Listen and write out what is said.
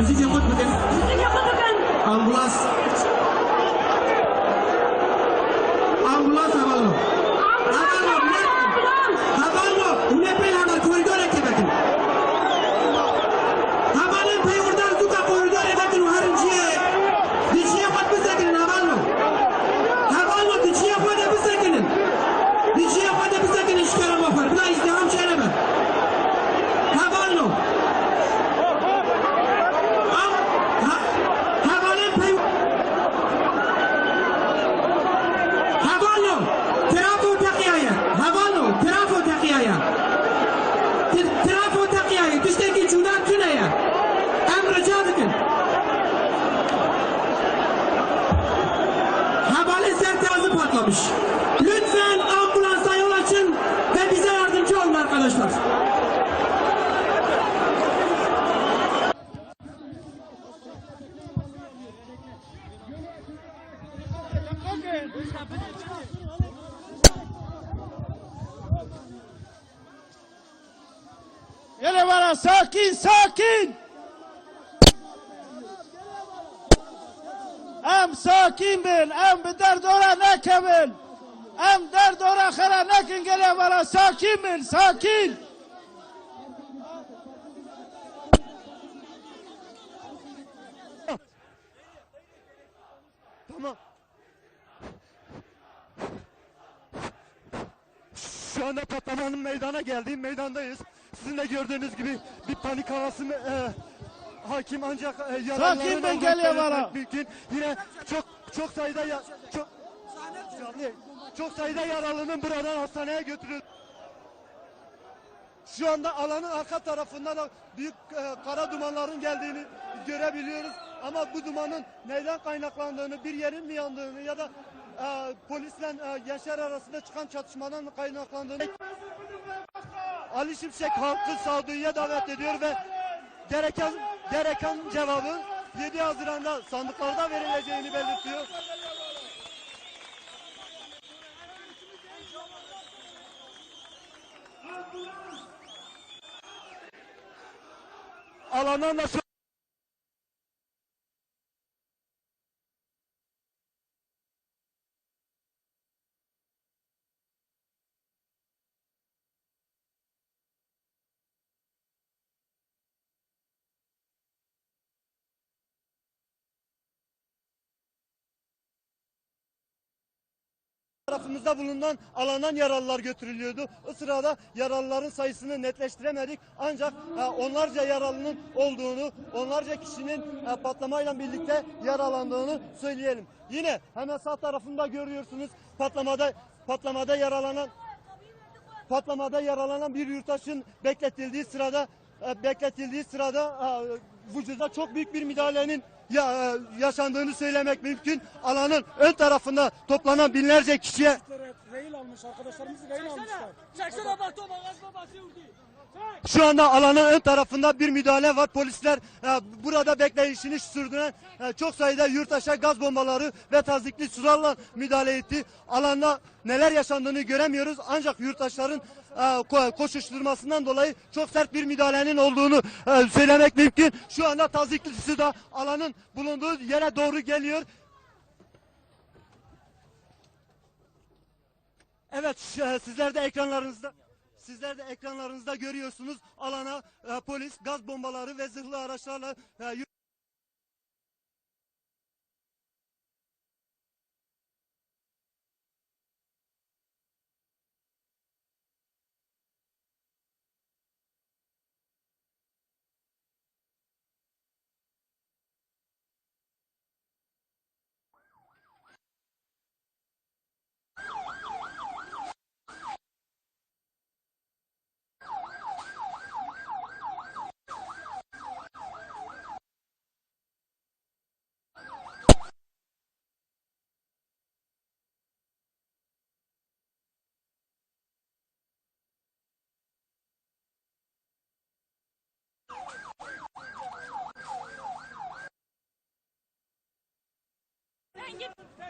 Müzik yapmak bakın. Ambulans. Ambulans havalı. Havalı. Patlamış. Lütfen ambulansa yol açın ve bize yardımcı olun arkadaşlar. Yine bana sakin sakin. Em sakin bil, em bi derd ora nekebil. Em derd ora khara nekin gele bana sakin bil, sakin. Tamam. Şu anda patlamanın meydana geldiği meydandayız. Sizin de gördüğünüz gibi bir panik havası e, hakim ancak e, yaralıların Sakin ben olduğunu geliyor belirtmek bana. Mümkün. Yine çok çok sayıda ya, çok çok sayıda yaralının buradan hastaneye götürüldü. Şu anda alanın arka tarafında da büyük e, kara dumanların geldiğini görebiliyoruz. Ama bu dumanın neyden kaynaklandığını, bir yerin mi yandığını ya da e, polisle e, gençler arasında çıkan çatışmadan mı kaynaklandığını Ali Şimşek halkı sağduyuya davet ediyor ve gereken gereken cevabın 7 Haziran'da sandıklarda verileceğini belirtiyor. Alandan da tarafımızda bulunan alandan yaralılar götürülüyordu. O yaralıların sayısını netleştiremedik. Ancak e, onlarca yaralının olduğunu, onlarca kişinin e, patlamayla birlikte yaralandığını söyleyelim. Yine hemen sağ tarafında görüyorsunuz patlamada patlamada yaralanan patlamada yaralanan bir yurttaşın bekletildiği sırada e, bekletildiği sırada e, vücuda çok büyük bir müdahalenin ya, e, yaşandığını söylemek mümkün. Alanın ön tarafında toplanan binlerce kişiye Rehin almış arkadaşlarımızı rehin almışlar. Çeksene bak Toma gazma basıyor Şu anda alanın ön tarafında bir müdahale var. Polisler e, burada bekleyişini sürdüren e, çok sayıda yurttaşa gaz bombaları ve tazikli sularla müdahale etti. Alanda neler yaşandığını göremiyoruz. Ancak yurttaşların e, ko- koşuşturmasından dolayı çok sert bir müdahalenin olduğunu e, söylemek mümkün. Şu anda tazikli su da alanın bulunduğu yere doğru geliyor. Evet sizler de ekranlarınızda Sizler de ekranlarınızda görüyorsunuz alana e, polis gaz bombaları ve zırhlı araçlarla e, bring it